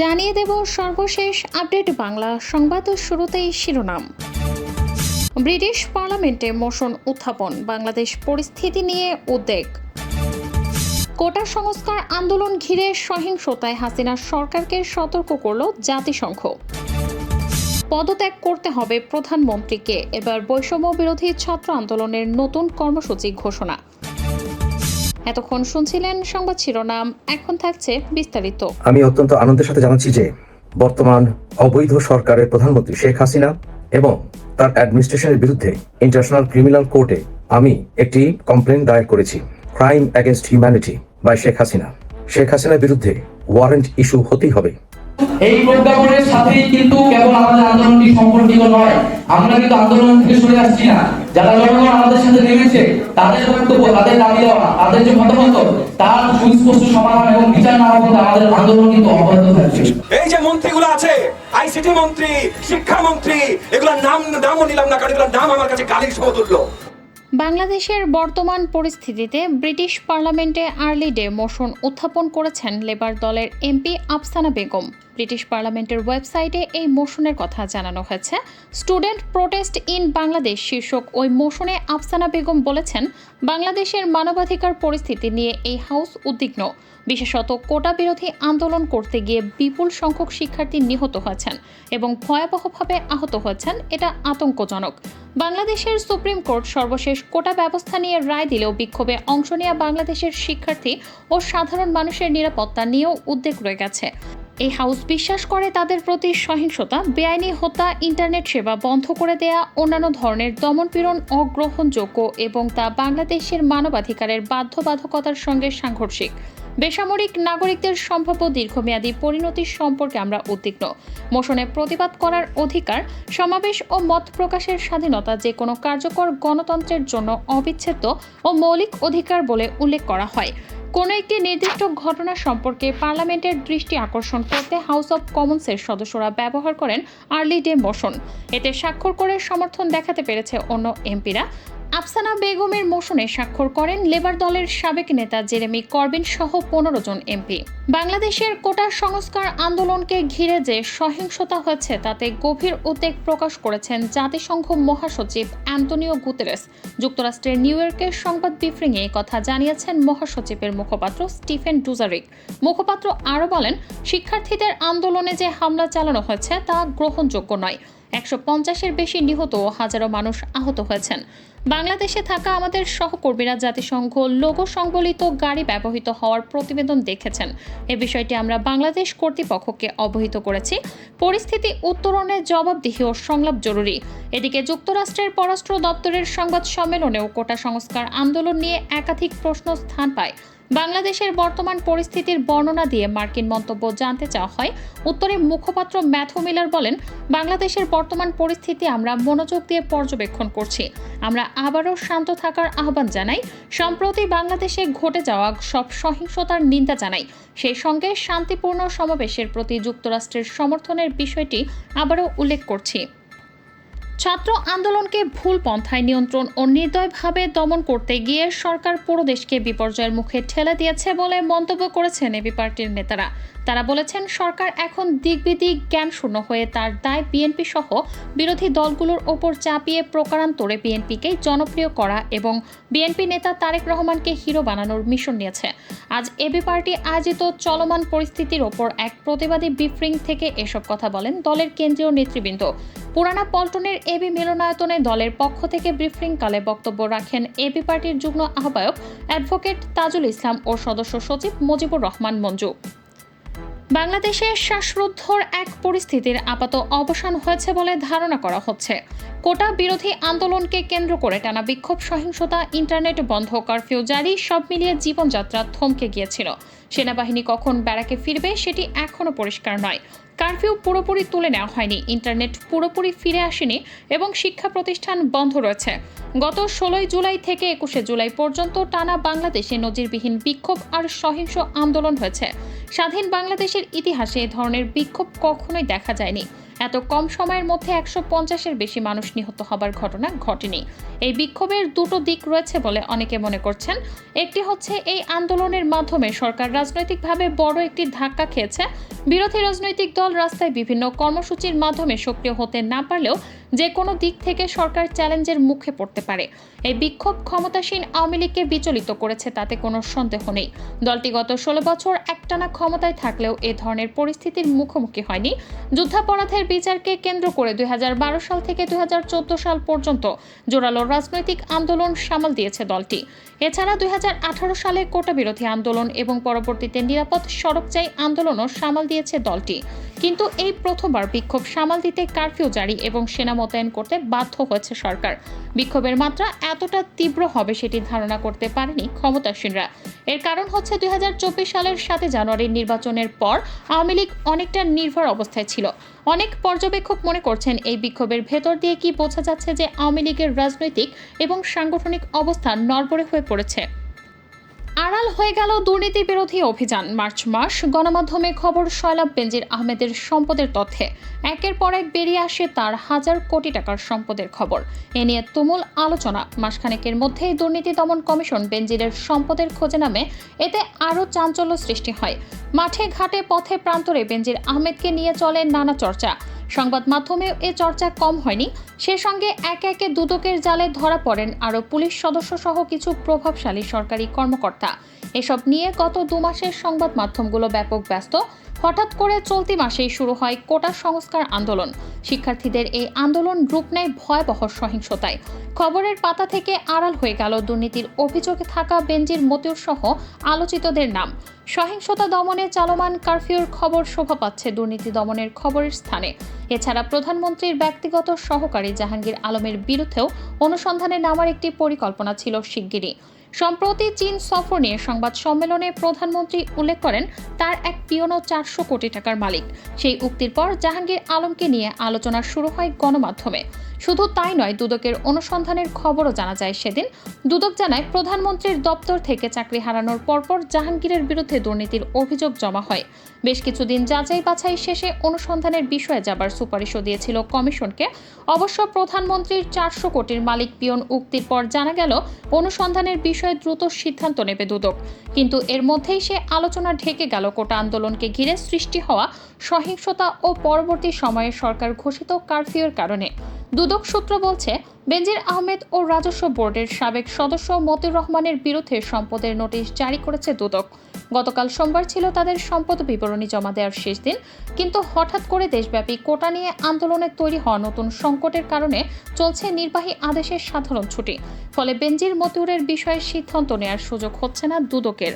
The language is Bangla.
জানিয়ে দেব সর্বশেষ আপডেট বাংলা সংবাদ শুরুতেই শিরোনাম। ব্রিটিশ পার্লামেন্টে মোশন উত্থাপন, বাংলাদেশ পরিস্থিতি নিয়ে উদ্বেগ। কোটা সংস্কার আন্দোলন ঘিরে সহিংসতায় হাসিনা সরকারকে সতর্ক করল জাতিসংঘ। পদত্যাগ করতে হবে প্রধানমন্ত্রীকে, এবার বৈষম্য বিরোধী ছাত্র আন্দোলনের নতুন কর্মসূচি ঘোষণা। এতক্ষণ শুনছিলেন সংবাদ শিরোনাম এখন থাকছে বিস্তারিত। আমি অত্যন্ত আনন্দের সাথে জানাচ্ছি যে বর্তমান অবৈধ সরকারের প্রধানমন্ত্রী শেখ হাসিনা এবং তার অ্যাডমিনিস্ট্রেশনের বিরুদ্ধে ইন্টারন্যাশনাল ক্রিমিনাল কোর্টে আমি একটি কমপ্লেন দায়ের করেছি crime against humanity by Sheikh Hasina. Sheikh হাসিনার বিরুদ্ধে ওয়ারেন্ট ইস্যু হতেই হবে। এই প্রজ্ঞাপনের সাথেই কিন্তু কেবল আমাদের আন্দোলনটি সম্পর্কিত নয় আমরা কিন্তু আন্দোলন থেকে সরে আসছি না। যারা জনগণ আমাদের সাথে নেমেছে তাদের বক্তব্য তাদের দাবি দেওয়া তাদের যে মতামত তার সুস্পষ্ট সমাধান এবং বিচার না হওয়া আমাদের আন্দোলন কিন্তু অব্যাহত থাকছে। এই যে মন্ত্রীগুলো আছে আইসিটি মন্ত্রী শিক্ষামন্ত্রী এগুলোর নাম নামও নিলাম না কারণ এগুলোর নাম আমার কাছে গালির সমতুল্য। বাংলাদেশের বর্তমান পরিস্থিতিতে ব্রিটিশ পার্লামেন্টে আর্লি ডে মোশন উত্থাপন করেছেন লেবার দলের এমপি আফসানা বেগম। ব্রিটিশ পার্লামেন্টের ওয়েবসাইটে এই মোশনের কথা জানানো হয়েছে। স্টুডেন্ট প্রোটেস্ট ইন বাংলাদেশ শীর্ষক ওই মোশনে আফসানা বেগম বলেছেন, বাংলাদেশের মানবাধিকার পরিস্থিতি নিয়ে এই হাউস উদ্বিগ্ন। বিশেষত কোটা বিরোধী আন্দোলন করতে গিয়ে বিপুল সংখ্যক শিক্ষার্থী নিহত হয়েছেন এবং ভয়াবহভাবে আহত হয়েছেন, এটা আতঙ্কজনক। বাংলাদেশের সুপ্রিম কোর্ট সর্বশেষ কোটা ব্যবস্থা নিয়ে রায় দিলেও বিক্ষোভে অংশ নেওয়া বাংলাদেশের শিক্ষার্থী ও সাধারণ মানুষের নিরাপত্তা নিয়েও উদ্বেগ রয়ে গেছে। এই হাউস বিশ্বাস করে তাদের প্রতি সহিংসতা, বেআইনি হত্যা, ইন্টারনেট সেবা বন্ধ করে দেয়া, অন্যান্য ধরনের দমনপীড়ন অগ্রহণযোগ্য এবং তা বাংলাদেশের মানবাধিকারের বাধ্যবাধকতার সঙ্গে সাংঘর্ষিক। বেসামরিক নাগরিকদের সম্ভাব্য দীর্ঘমেয়াদী পরিণতি সম্পর্কে আমরা উদ্বিগ্ন। মোশনে প্রতিবাদ করার অধিকার, সমাবেশ ও মত প্রকাশের স্বাধীনতা যে কোনো কার্যকর গণতন্ত্রের জন্য অবিচ্ছেদ্য ও মৌলিক অধিকার বলে উল্লেখ করা হয়। কোনো একটি নির্দিষ্ট ঘটনা সম্পর্কে পার্লামেন্টের দৃষ্টি আকর্ষণ করতে হাউস অব কমন্সের সদস্যরা ব্যবহার করেন আর্লি ডে মোশন। এতে স্বাক্ষর করে সমর্থন দেখাতে পেরেছে অন্য এমপিরা। আফসানা বেগমের মোশনে স্বাক্ষর করেন লেবার দলের সাবেক নেতা জেরেমি করবিন সহ পনেরো জন এমপি। বাংলাদেশের কোটা সংস্কার আন্দোলনকে ঘিরে যে সহিংসতা হয়েছে, তাতে গভীর উদ্বেগ প্রকাশ করেছেন জাতিসংঘ মহাসচিব অ্যান্তনিও গুতেরেস। যুক্তরাষ্ট্রের নিউ ইয়র্কের সংবাদ এই কথা জানিয়েছেন মহাসচিবের মুখপাত্র স্টিফেন ডুজারিক। মুখপাত্র আরও বলেন, শিক্ষার্থীদের আন্দোলনে যে হামলা চালানো হয়েছে, তা গ্রহণযোগ্য নয়। একশো পঞ্চাশের বেশি নিহত ও হাজারো মানুষ আহত হয়েছেন। বাংলাদেশে থাকা আমাদের সহকর্মীরা জাতিসংঘ লোগো সংবলিত গাড়ি ব্যবহৃত হওয়ার প্রতিবেদন দেখেছেন। এ বিষয়টি আমরা বাংলাদেশ কর্তৃপক্ষকে অবহিত করেছি। পরিস্থিতি উত্তরণে জবাবদিহি ও সংলাপ জরুরি। এদিকে যুক্তরাষ্ট্রের পররাষ্ট্র দপ্তরের সংবাদ সম্মেলনেও কোটা সংস্কার আন্দোলন নিয়ে একাধিক প্রশ্ন স্থান পায়। বাংলাদেশের বর্তমান পরিস্থিতির বর্ণনা দিয়ে মার্কিন মন্তব্য জানতে চাওয়া হয়। উত্তরে মুখপাত্র ম্যাথু মিলার বলেন, বাংলাদেশের বর্তমান পরিস্থিতি আমরা মনোযোগ দিয়ে পর্যবেক্ষণ করছি। আমরা আবারও শান্ত থাকার আহ্বান জানাই। সম্প্রতি বাংলাদেশে ঘটে যাওয়া সব সহিংসতার নিন্দা জানাই। সেই সঙ্গে শান্তিপূর্ণ সমাবেশের প্রতি যুক্তরাষ্ট্রের সমর্থনের বিষয়টি আবারও উল্লেখ করছি। ছাত্র আন্দোলনকে ভুল পন্থায় নিয়ন্ত্রণ ও নির্দয়ভাবে দমন করতে গিয়ে সরকার পুরো দেশকে বিপর্যয়ের মুখে ঠেলে দিয়েছে বলে মন্তব্য করেছেন এবি পার্টির নেতারা। তারা বলেছেন, সরকার এখন দিকবিদিক জ্ঞান শূন্য হয়ে তার দায় বিএনপি সহ বিরোধী দলগুলোর ওপর চাপিয়ে প্রকারান্তরে বিএনপিকে জনপ্রিয় করা এবং বিএনপি নেতা তারেক রহমানকে হিরো বানানোর মিশন নিয়েছে। আজ এবি পার্টি আয়োজিত চলমান পরিস্থিতির ওপর এক প্রতিবাদী ব্রিফিং থেকে এসব কথা বলেন দলের কেন্দ্রীয় নেতৃবৃন্দ। পুরানা পল্টনের এবি মিলনায়তনে দলের পক্ষ থেকে ব্রিফিংকালে বক্তব্য রাখেন এবি পার্টির যুগ্ম আহ্বায়ক অ্যাডভোকেট তাজুল ইসলাম ও সদস্য সচিব মুজিবুর রহমান মঞ্জু। বাংলাদেশে শ্বাসরুদ্ধর এক পরিস্থিতির আপাত অবসান হয়েছে বলে ধারণা করা হচ্ছে। কোটা বিরোধী আন্দোলনকে কেন্দ্র করে টানা বিক্ষোভ, সহিংসতা, ইন্টারনেট বন্ধ, কারফিউ জারি, সব মিলিয়ে জীবনযাত্রা থমকে গিয়েছিল। সেনাবাহিনী কখন ব্যারাকে ফিরবে সেটি এখনও পরিষ্কার নয়। কারফিউ পুরোপুরি তুলে নেওয়া হয়নি। ইন্টারনেট পুরোপুরি ফিরে আসেনি এবং শিক্ষা প্রতিষ্ঠান বন্ধ রয়েছে। গত ষোলোই জুলাই থেকে একুশে জুলাই পর্যন্ত টানা বাংলাদেশে নজিরবিহীন বিক্ষোভ আর সহিংস আন্দোলন হয়েছে। স্বাধীন বাংলাদেশের ইতিহাসে এ ধরনের বিক্ষোভ কখনোই দেখা যায়নি। এত কম সময়ের মধ্যে একশো পঞ্চাশের বেশি মানুষ নিহত হবার ঘটনা ঘটেনি। এই বিক্ষোভের দুটো দিক রয়েছে বলে অনেকে মনে করছেন। একটি হচ্ছে এই আন্দোলনের মাধ্যমে সরকার রাজনৈতিকভাবে বড় একটি ধাক্কা খেয়েছে। বিরোধী রাজনৈতিক দল রাস্তায় বিভিন্ন কর্মসূচির মাধ্যমে সক্রিয় হতে না পারলেও যে কোনো দিক থেকে সরকার চ্যালেঞ্জের মুখে পড়তে পারে। এই বিক্ষোভ ক্ষমতাসীন আওয়ামী লীগকে বিচলিত করেছে, তাতে কোনো সন্দেহ নেই। দলটি গত ষোলো বছর একটানা ক্ষমতায় থাকলেও এ ধরনের পরিস্থিতির মুখোমুখি হয়নি। যুদ্ধাপরাধের বিচারকে কেন্দ্র করে দুই হাজার বারো সাল থেকে দুই হাজার চোদ্দ সাল পর্যন্ত জোরালো রাজনৈতিক আন্দোলন সামাল দিয়েছে দলটি। এছাড়া দুই হাজার আঠারো সালে কোটা বিরোধী আন্দোলন এবং পরবর্তীতে নিরাপদ সড়ক চাই আন্দোলনও সামাল দিয়েছে দলটি। কিন্তু এই প্রথমবার বিক্ষোভ সামাল দিতে কারফিউ জারি এবং সেনা মোতায়েন করতে বাধ্য হয়েছে সরকার। বিক্ষোভের মাত্রা এতটা তীব্র হবে সেটি ধারণা করতে পারেনি ক্ষমতাসীনরা। এর কারণ হচ্ছে দুই হাজার চব্বিশ সালের সাতে জানুয়ারির নির্বাচনের পর আওয়ামী লীগ অনেকটা নির্ভর অবস্থায় ছিল। অনেক পর্যবেক্ষক মনে করছেন এই বিক্ষোভের ভেতর দিয়ে কি বোঝা যাচ্ছে যে আওয়ামী লীগের রাজনৈতিক এবং সাংগঠনিক অবস্থা নড়বড়ে হয়ে পড়েছে। আড়াল হয়ে গেল দুর্নীতি বিরোধী অভিযান। মার্চ মাস গণমাধ্যমে খবর শয়লাব বেনজির আহমেদের সম্পদের তথ্যে। একের পর এক বেরিয়ে আসে তার হাজার কোটি টাকার সম্পদের খবর। এ নিয়ে তুমুল আলোচনা। মাসখানেকের মধ্যেই দুর্নীতি দমন কমিশন বেনজিরের সম্পদের খোঁজে নামে। এতে আরও চাঞ্চল্য সৃষ্টি হয়। মাঠে ঘাটে পথে প্রান্তরে বেনজির আহমেদকে নিয়ে চলে নানা চর্চা। সংবাদ মাধ্যমে এ চর্চা কম হয়নি। সে সঙ্গে একে একে দুদকের জালে ধরা পড়েন আরও পুলিশ সদস্য সহ কিছু প্রভাবশালী সরকারি কর্মকর্তা। এসব নিয়ে গত দু মাসের সংবাদ মাধ্যমগুলো ব্যাপক ব্যস্ত। হঠাৎ করে চলতি মাসেই শুরু হয় কোটা সংস্কার আন্দোলন। শিক্ষার্থীদের এই আন্দোলন রূপ নেয় ভয়াবহ সহিংসতায়। খবরের পাতা থেকে আড়াল হয়ে গেল দুর্নীতির অভিযোগে থাকা বেঞ্জির মতিউর সহ আলোচিতদের নাম। সহিংসতা দমনে চালমান কারফিউর খবর শোভা পাচ্ছে দুর্নীতি দমনের খবরের স্থানে। এছাড়া প্রধানমন্ত্রীর ব্যক্তিগত সহকারী জাহাঙ্গীর আলমের বিরুদ্ধেও অনুসন্ধানে নামার একটি পরিকল্পনা ছিল শিগগিরই। সম্প্রতি চীন সফর নিয়ে সংবাদ সম্মেলনে প্রধানমন্ত্রী উল্লেখ করেন, তার এক পিয়নো চারশো কোটি টাকার মালিক। সেই উক্তির পর জাহাঙ্গীর আলমকে নিয়ে আলোচনা শুরু হয় গণমাধ্যমে। শুধু তাই নয়, দুদকের অনুসন্ধানের খবরও জানা যায় সেদিন। দুদক জানায়, প্রধানমন্ত্রীর দপ্তর থেকে চাকরি হারানোর পরপর জাহাঙ্গীরের বিরুদ্ধে দুর্নীতির অভিযোগ জমা হয়। বেশ কিছুদিন যাচাই বাছাই শেষে অনুসন্ধানের বিষয়ে যাবার সুপারিশও দিয়েছিল কমিশনকে। অবশ্য প্রধানমন্ত্রীর চারশো কোটির মালিক পিয়ন উক্তির পর জানা গেল, অনুসন্ধানের বিষয়ে দ্রুত সিদ্ধান্ত নেবে দুদক। কিন্তু এর মধ্যেই সে আলোচনা ঢেকে গেল, কোটা আন্দোলনকে ঘিরে সৃষ্টি হওয়া সহিংসতা ও পরবর্তী সময়ে সরকার ঘোষিত কারফিউর কারণে। দুদক সূত্র বলছে, বেনজির আহমেদ ও রাজস্ব বোর্ডের সাবেক সদস্য মতিউর রহমানের বিরুদ্ধে সম্পদের নোটিশ জারি করেছে দুদক। গতকাল সোমবার ছিল তাদের সম্পদ বিবরণী জমা দেওয়ার শেষ দিন, কিন্তু হঠাৎ করে দেশব্যাপী কোটা নিয়ে আন্দোলনে তৈরি হওয়া নতুন সংকটের কারণে চলছে নির্বাহী আদেশের সাধারণ ছুটি। ফলে বেনজির মতিউরের বিষয়ে সিদ্ধান্ত নেওয়ার সুযোগ হচ্ছে না দুদকের।